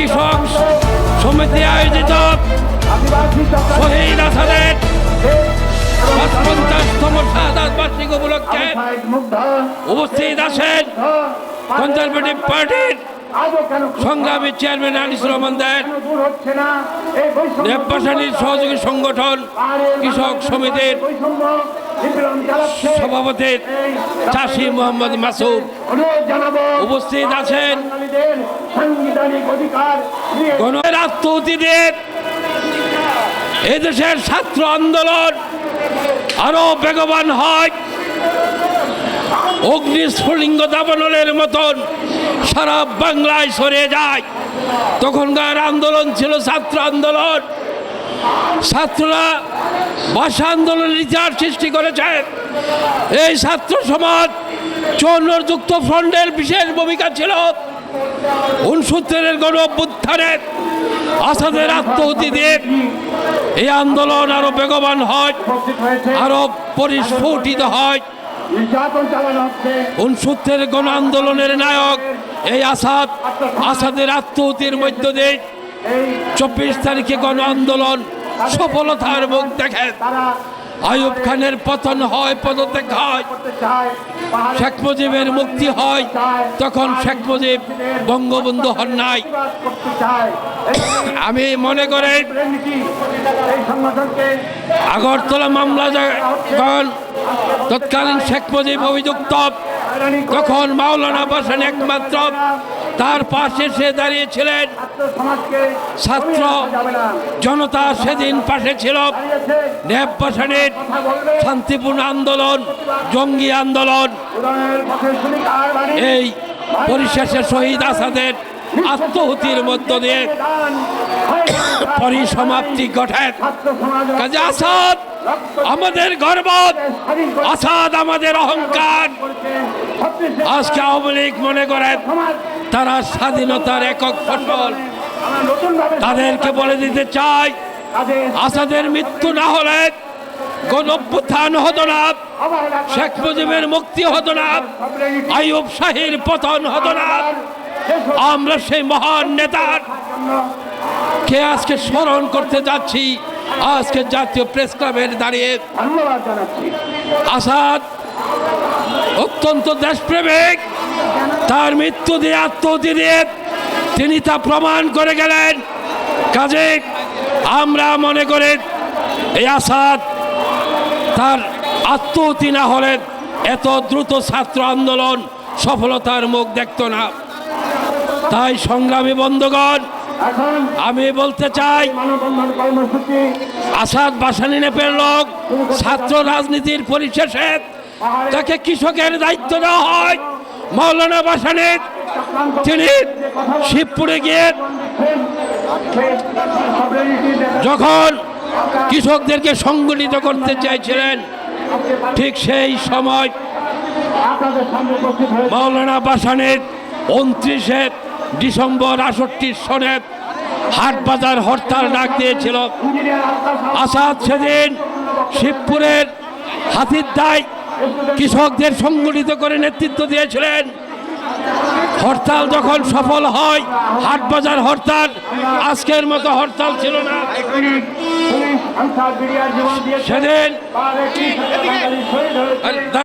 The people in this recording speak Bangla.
কৃষক সমিতি আয়োজিত শহীদ আসাদের পঞ্চাশতম শাহাদ বার্ষিক উপলক্ষে উপস্থিত আছেন কনজারভেটিভ পার্টির সংগ্রামী চেয়ারম্যান আনিসুর রহমান দেন দেববাসানির সহযোগী সংগঠন কৃষক সমিতির সভাপতি চাষি মোহাম্মদ মাসুদ। উপস্থিত আছেন সাংবিধানিক অধিকার গণের এদেশের ছাত্র আন্দোলন আরও বেগবান হয়। অগ্নি স্ফুলিঙ্গ দাবানলের মতন সারা বাংলায় সরে যায়। তখনকার আন্দোলন ছিল ছাত্র আন্দোলন। ছাত্ররা ভাষা আন্দোলনের ইতিহাস সৃষ্টি করেছেন এই ছাত্র সমাজ চৌন্নযুক্ত ফ্রন্টের বিশেষ ভূমিকা ছিল। উনসত্তরের গণ অভ্যুত্থানে আসাদের আত্মহতি দিয়ে এই আন্দোলন আরও বেগবান হয়, আরও পরিস্ফুটিত হয়? উনসত্তরের গণ আন্দোলনের নায়ক এই আসাদ, আসাদের আত্মহতির মধ্য দিয়ে চব্বিশ তারিখে গণ আন্দোলন সফলতার মুখ দেখে তারা আইয়ুব খানের পতন হয়, পদত্যাগ হয়। শেখ মুজিবের মুক্তি হয়, তখন শেখ মুজিব বঙ্গবন্ধু হন নাই। আমি মনে করে আগরতলা মামলা যখন তৎকালীন শেখ মুজিব অভিযুক্ত, তখন মাওলানা বাসান একমাত্র তার পাশে সে দাঁড়িয়েছিলেন ছাত্র জনতা সেদিন পাশে ছিল। দাঁড়িয়েছে। ন্যাব বাসানের কথা বলবে। শান্তিপূর্ণ আন্দোলন জঙ্গি আন্দোলন। এই পরিশেষে শহীদ আসাদের আত্মহতির মধ্য দিয়ে পরিসমাপ্তি ঘটে কাজে আসাদ আমাদের গর্ব আসাদ আমাদের অহংকার। আজকে আওয়ামী লীগ মনে করেন তারা স্বাধীনতার একক ফসল। তাদেরকে বলে দিতে চাই আসাদের মৃত্যু না হলে কোন অভ্যুত্থান হতো না শেখ মুজিবের মুক্তি হতো না আইয়ুব শাহীর পতন হতো না। আমরা সেই মহান নেতার কে আজকে স্মরণ করতে যাচ্ছি আজকে জাতীয় প্রেস ক্লাবের দাঁড়িয়ে। আসাদ অত্যন্ত দেশপ্রেমিক। তার মৃত্যু দিয়ে আত্মহতি দিয়ে তিনি তা প্রমাণ করে গেলেন। কাজে আমরা মনে করি এই আসাদ তার আত্মহতি না হলে এত দ্রুত ছাত্র আন্দোলন সফলতার মুখ দেখত না। তাই সংগ্রামী বন্ধুগণ, আমি বলতে চাই, আসাদ বাসানি নেপের লোক ছাত্র রাজনীতির পরিশেষে তাকে কৃষকের দায়িত্ব দেওয়া হয়। মৌলানা বাসানির তিনি শিবপুরে গিয়ে যখন কৃষকদেরকে সংগঠিত করতে চাইছিলেন, ঠিক সেই সময় মৌলানা বাসানের উনত্রিশে ডিসেম্বর আষট্টি সনে হাট বাজার হরতাল ডাক দিয়েছিল। আসাদ সেদিন শিবপুরের হাতির দায় কৃষকদের সংগঠিত করে নেতৃত্ব দিয়েছিলেন। হরতাল যখন সফল হয় হাট বাজার হরতাল, আজকের মতো হরতাল ছিল না। সেদিন